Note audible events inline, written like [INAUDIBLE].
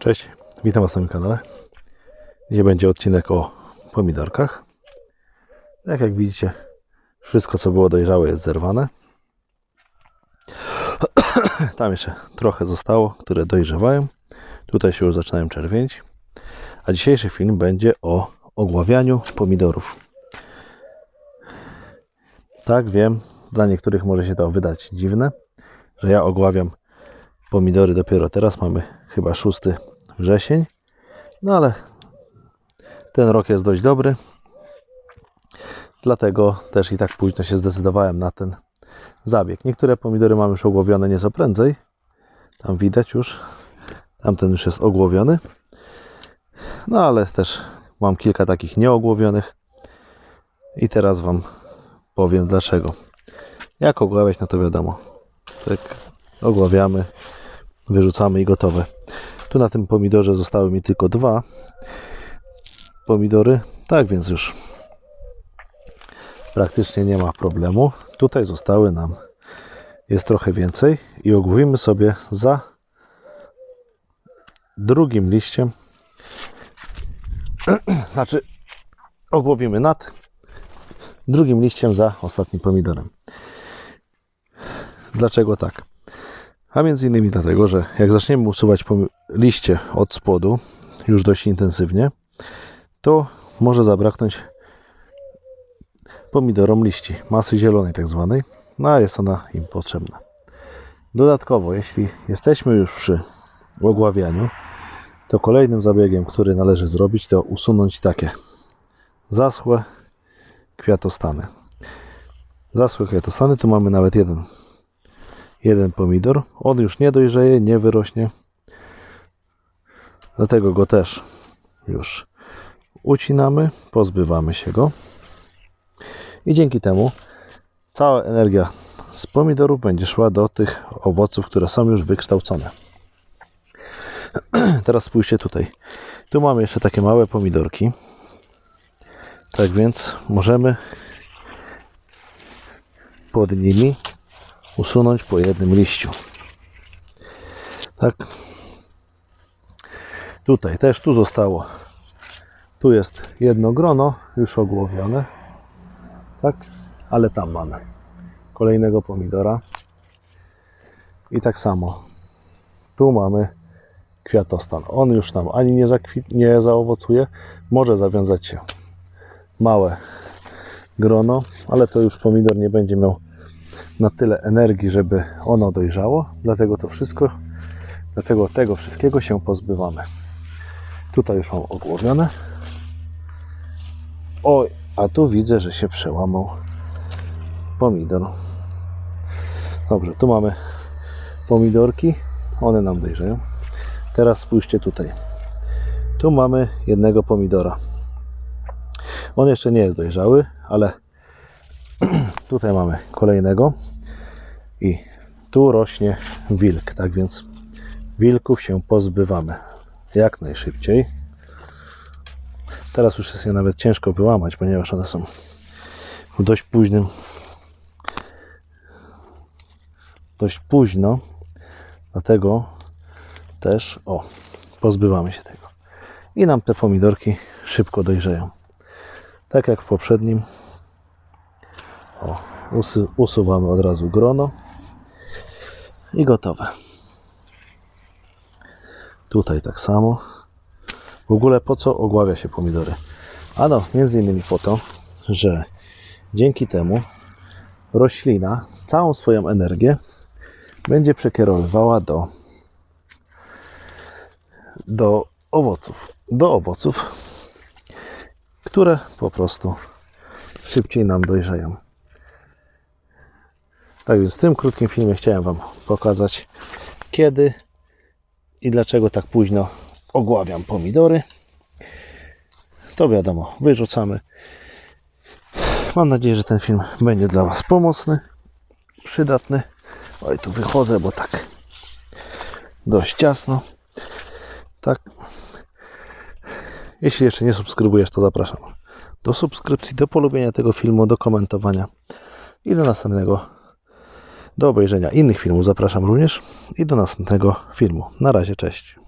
Cześć, witam Was na moim kanale. Dzisiaj będzie odcinek o pomidorkach. Tak jak widzicie, wszystko co było dojrzałe jest zerwane. [CLEARS THROAT] Tam jeszcze trochę zostało, które dojrzewają. Tutaj się już zaczynają czerwienić. A dzisiejszy film będzie o ogławianiu pomidorów. Tak, wiem, dla niektórych może się to wydać dziwne, że ja ogławiam pomidory dopiero teraz. Mamy chyba 6 wrzesień. No ale ten rok jest dość dobry. Dlatego też i tak późno się zdecydowałem na ten zabieg. Niektóre pomidory mam już ogłowione nieco prędzej. Tam widać już. Tamten już jest ogłowiony. No ale też mam kilka takich nieogłowionych. I teraz Wam powiem dlaczego. Jak ogławiać, no to wiadomo. Tak ogławiamy, wyrzucamy i gotowe. Tu na tym pomidorze zostały mi tylko dwa pomidory. Tak więc już praktycznie nie ma problemu. Tutaj zostały nam jest trochę więcej i ogłowimy sobie za drugim liściem. [CLEARS THROAT] Znaczy ogłowimy nad drugim liściem za ostatnim pomidorem. Dlaczego tak? A między innymi dlatego, że jak zaczniemy usuwać liście od spodu już dość intensywnie, to może zabraknąć pomidorom liści, masy zielonej tak zwanej, no a jest ona im potrzebna. Dodatkowo, jeśli jesteśmy już przy ogławianiu, to kolejnym zabiegiem, który należy zrobić, to usunąć takie zaschłe kwiatostany. Zaschłe kwiatostany, tu mamy nawet jeden jeden pomidor. On już nie dojrzeje, nie wyrośnie. Dlatego go też już ucinamy, pozbywamy się go. I dzięki temu cała energia z pomidorów będzie szła do tych owoców, które są już wykształcone. [CLEARS THROAT] Teraz spójrzcie tutaj. Tu mamy jeszcze takie małe pomidorki. Tak więc możemy pod nimi usunąć po jednym liściu. Tak. Tutaj też tu zostało. Tu jest jedno grono już ogłowione. Tak, ale tam mamy kolejnego pomidora. I tak samo. Tu mamy kwiatostan. On już nam ani nie, zakwit- nie zaowocuje. Może zawiązać się małe grono, ale to już pomidor nie będzie miał na tyle energii, żeby ono dojrzało. Dlatego to wszystko, dlatego tego wszystkiego się pozbywamy. Tutaj już mam ogłowione. Oj, a tu widzę, że się przełamał pomidor. Dobrze, tu mamy pomidorki. One nam dojrzeją. Teraz spójrzcie tutaj. Tu mamy jednego pomidora. On jeszcze nie jest dojrzały, ale [CLEARS THROAT] Tutaj mamy kolejnego i tu rośnie wilk, tak więc wilków się pozbywamy jak najszybciej. Teraz już jest je nawet ciężko wyłamać, ponieważ one są w dość późnym dość późno, dlatego też o, pozbywamy się tego. I nam te pomidorki szybko dojrzeją. Tak jak w poprzednim o, usy, usuwamy od razu grono i gotowe. Tutaj tak samo. W ogóle po co ogławia się pomidory? Ano, między innymi po to, że dzięki temu roślina całą swoją energię będzie przekierowywała do, do owoców. Do owoców, które po prostu szybciej nam dojrzeją. Tak więc w tym krótkim filmie chciałem Wam pokazać, kiedy i dlaczego tak późno ogławiam pomidory. To wiadomo, wyrzucamy. Mam nadzieję, że ten film będzie dla Was pomocny, przydatny. Oj, tu wychodzę, bo tak dość ciasno. Tak. Jeśli jeszcze nie subskrybujesz, to zapraszam do subskrypcji, do polubienia tego filmu, do komentowania i do następnego do obejrzenia innych filmów zapraszam również i do następnego filmu. Na razie, cześć.